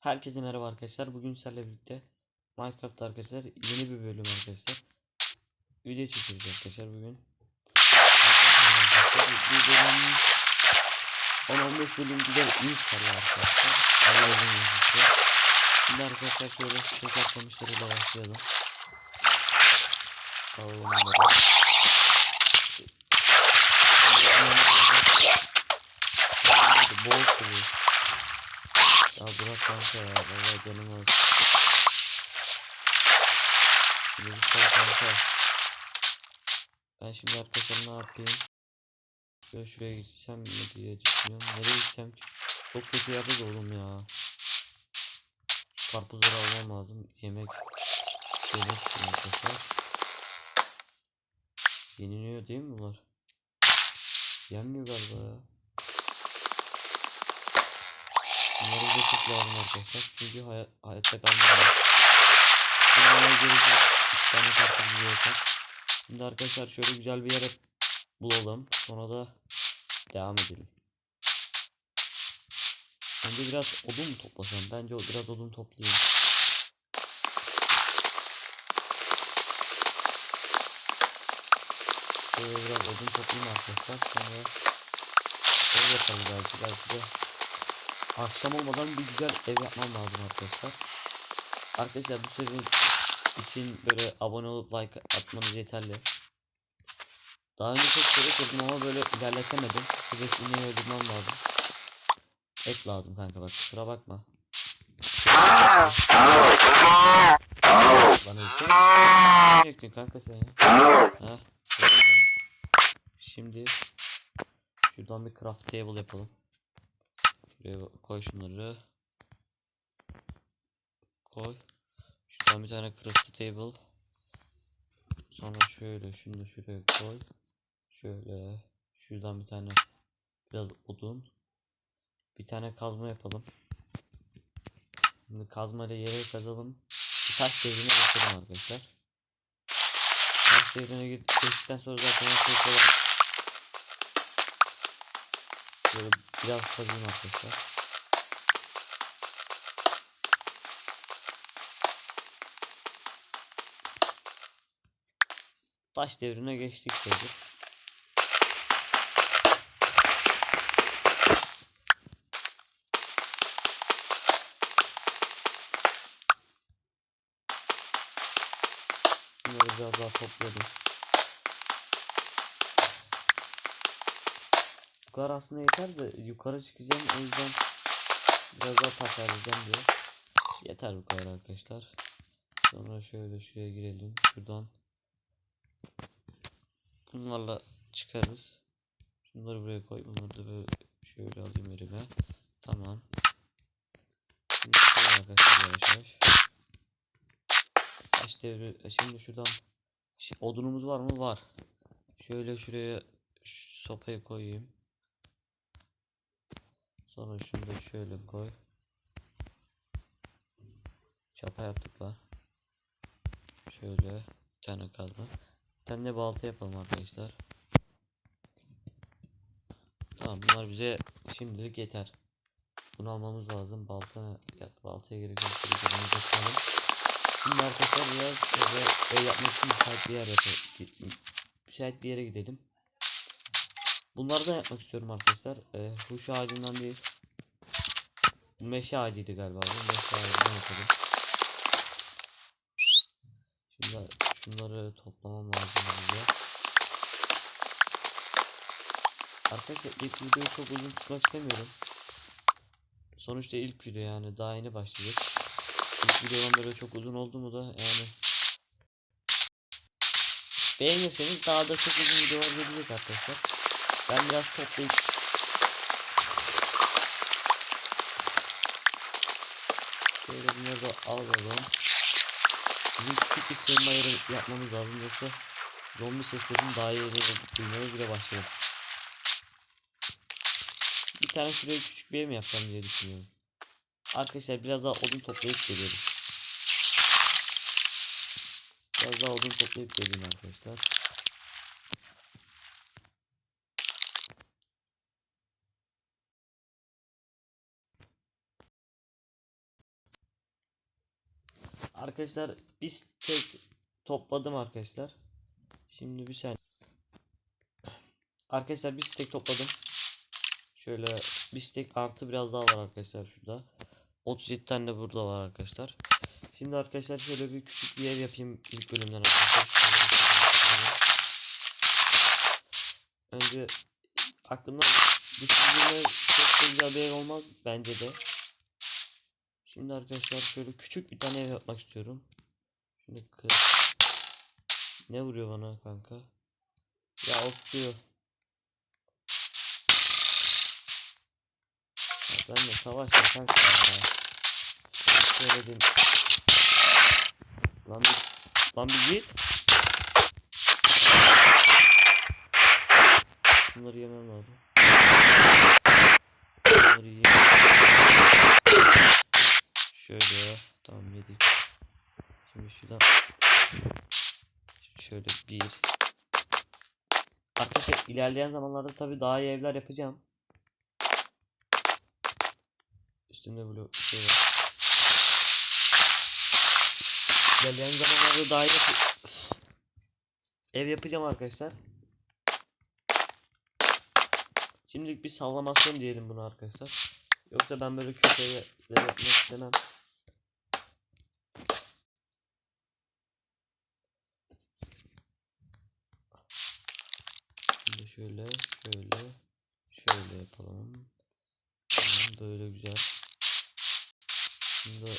Herkese merhaba arkadaşlar. Bugün sizlerle birlikte Minecraft arkadaşlar yeni bir bölüm arkadaşlar. Video çekiyoruz arkadaşlar bugün. Bir bölüm 10-15 bölüm gider inşallah arkadaşlar. Allah izin verirse. Şimdi arkadaşlar şöyle tekrar konuşlarıyla başlayalım. Alalım bunları. Bol sıvı. Kanka ya. Valla canım var. Bilgisayar kanka. Ben şimdi arkadaşlar ne yapayım? Şöyle şuraya gideceğim mi diye düşünüyorum. Nereye ki? Çok kötü yerde de oğlum ya. Karpuzları almam lazım. Yemek. Yemek arkadaşlar. Yeniliyor değil mi bunlar? Yenmiyor galiba ya. Bunları da çok lazım arkadaşlar. Çünkü hay hayatta kalmam lazım. Bunlara yok. İki tane bize yeter. Şimdi arkadaşlar şöyle güzel bir yere bulalım. Sonra da devam edelim. Önce biraz odun mu toplasam? Bence o biraz odun toplayayım. Şöyle biraz odun toplayayım arkadaşlar. Sonra ev yapalım belki. Belki de akşam olmadan bir güzel ev yapmam lazım arkadaşlar. Arkadaşlar bu seri için böyle abone olup like atmanız yeterli. Daha önce çok kere kırdım ama böyle ilerletemedim. Sürekli ineği öldürmem lazım. Et lazım kanka bak kusura bakma. Bana çektin kanka sen ya. Yapalım. Şimdi şuradan bir craft table yapalım. Şuraya koy şunları. Koy. Şuradan bir tane craft table. Sonra şöyle da şuraya koy. Şöyle. Şuradan bir tane biraz odun. Bir tane kazma yapalım. Şimdi kazma ile yere kazalım. Bir taş devrine geçelim arkadaşlar. Taş devrine geçtikten sonra zaten şey kolay. Böyle biraz kazayım arkadaşlar. Taş devrine geçtik sayılır. Bunları biraz daha topladım. Yukarı aslında yeter de yukarı çıkacağım o yüzden biraz daha taş harcayacağım diye. Yeter bu kadar arkadaşlar. Sonra şöyle şuraya girelim. Şuradan bunlarla çıkarız. Şunları buraya koy. Bunları da böyle şöyle alayım elime. Tamam. Şimdi arkadaşlar yavaş yavaş. Taş e, Şimdi şuradan odunumuz var mı? Var. Şöyle şuraya şu sopayı koyayım. Sonra şunu da şöyle koy. Çapa yaptık var. Şöyle bir tane kazma. Bir de balta yapalım arkadaşlar. Tamam bunlar bize şimdilik yeter. Bunu almamız lazım. Balta ya, baltaya gerek yok. Şimdi arkadaşlar biraz ev yapmak için müsait bir yer yapalım. Müsait bir yere gidelim. Bunlardan yapmak istiyorum arkadaşlar. Ee, huş ağacından değil. Meşe ağacıydı galiba. Bu meşe ağacından yapalım. Şimdi şunları toplamam lazım bize. Arkadaşlar ilk videoyu çok uzun tutmak istemiyorum. Sonuçta ilk video yani daha yeni başlayacak. İlk videodan böyle çok uzun oldu mu da yani beğenirseniz daha da çok uzun videolar gelecek arkadaşlar. Ben biraz toplayıp Şöyle bunları da alalım. Bizim küçük bir sığınma yeri yapmamız lazım yoksa zombi seslerini daha iyi duymaya bile başlayalım. Bir tane şuraya küçük bir ev mi yapsam diye düşünüyorum. Arkadaşlar biraz daha odun toplayıp geliyorum. Biraz daha odun toplayıp geleyim arkadaşlar. Arkadaşlar biz tek topladım arkadaşlar. Şimdi bir saniye. Arkadaşlar bir stek topladım. Şöyle bir stek artı biraz daha var arkadaşlar şurada. 37 tane de burada var arkadaşlar. Şimdi arkadaşlar şöyle bir küçük bir ev yapayım ilk bölümden arkadaşlar. Önce aklımda düşündüğümde çok güzel bir ev olmaz bence de. Şimdi arkadaşlar şöyle küçük bir tane ev yapmak istiyorum. Şimdi kır. Ne vuruyor bana kanka? Ya okluyor. Ben de savaş ya kanka ya. Söyledim. Lan bir, lan bir git. Bunları yemem lazım. Bunları yiyeyim. Şöyle tamam yedik. Şimdi şuradan şöyle bir Arkadaşlar ilerleyen zamanlarda tabi daha iyi evler yapacağım. Üstünde böyle şey var. İlerleyen zamanlarda daha iyi yap- ev yapacağım arkadaşlar. Şimdilik bir sallamasyon diyelim bunu arkadaşlar. Yoksa ben böyle evler yapmak istemem. Şimdi şöyle, şöyle, şöyle yapalım. Tamam, böyle güzel. Şimdi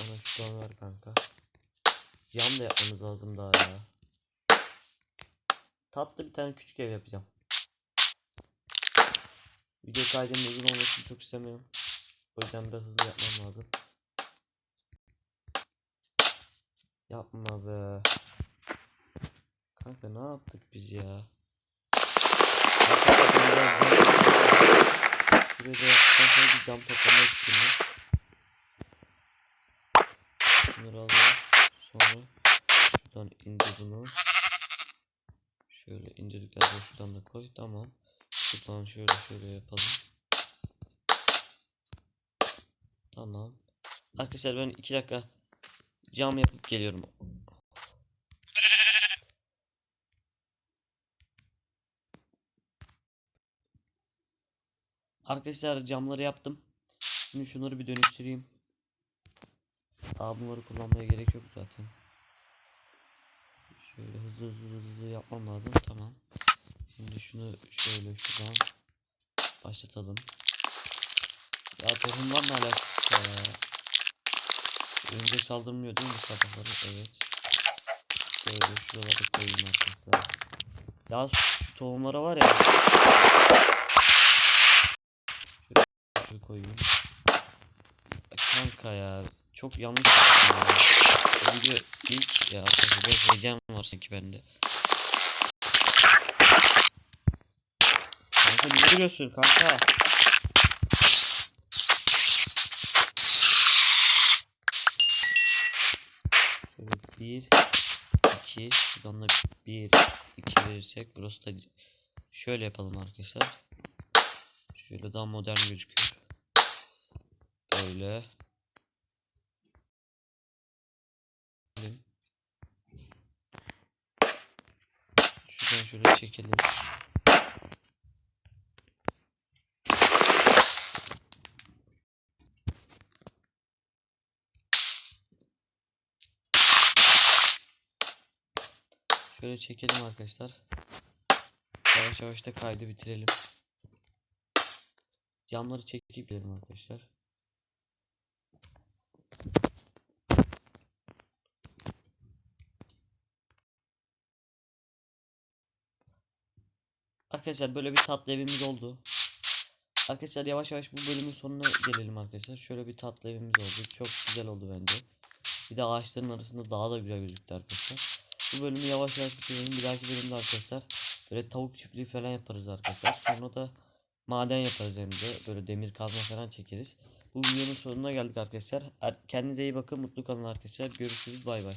bana şuradan ver kanka. Cam da yapmamız lazım daha ya. Tatlı bir tane küçük ev yapacağım. Video kaydının uzun olmasını çok istemiyorum. O yüzden biraz hızlı yapmam lazım. Yapma be. Kanka ne yaptık biz ya? Arkadaşlar ben biraz cam- Şuraya da yaptıktan sonra bir cam toplamak istiyorum. Bunları alalım. Sonra şuradan indir bunu. Şöyle indirdikten sonra şuradan da koy. Tamam. Şuradan şöyle şöyle yapalım. Tamam. Arkadaşlar ben 2 dakika cam yapıp geliyorum. Arkadaşlar camları yaptım. Şimdi şunları bir dönüştüreyim. Daha bunları kullanmaya gerek yok zaten. Şöyle hızlı hızlı hızlı yapmam lazım. Tamam. Şimdi şunu şöyle şuradan başlatalım. Ya tohumlar ne alakası ya? Önce saldırmıyor değil mi sabahları? Evet. Şöyle şuralara koyayım arkadaşlar. Ya şu tohumlara var ya. Şöyle koyayım. Ya Kanka ya. Çok yanlış ya. Video ilk ya arkadaşlar biraz heyecan var sanki bende. Kanka ne duruyorsun kanka? Şöyle bir, iki, şuradan da bir, iki verirsek burası da şöyle yapalım arkadaşlar. Şöyle daha modern gözüküyor. Böyle. Şuradan şöyle çekelim. Şöyle çekelim arkadaşlar. Yavaş yavaş da kaydı bitirelim. Camları çekip gidelim arkadaşlar. Arkadaşlar böyle bir tatlı evimiz oldu. Arkadaşlar yavaş yavaş bu bölümün sonuna gelelim arkadaşlar. Şöyle bir tatlı evimiz oldu. Çok güzel oldu bence. Bir de ağaçların arasında daha da güzel gözüktü arkadaşlar. Bu bölümü yavaş yavaş bitirelim. Bir dahaki bölümde arkadaşlar böyle tavuk çiftliği falan yaparız arkadaşlar. Sonra da maden yaparız hem de böyle demir kazma falan çekeriz. Bu videonun sonuna geldik arkadaşlar. Er- Kendinize iyi bakın. Mutlu kalın arkadaşlar. Görüşürüz. Bay bay.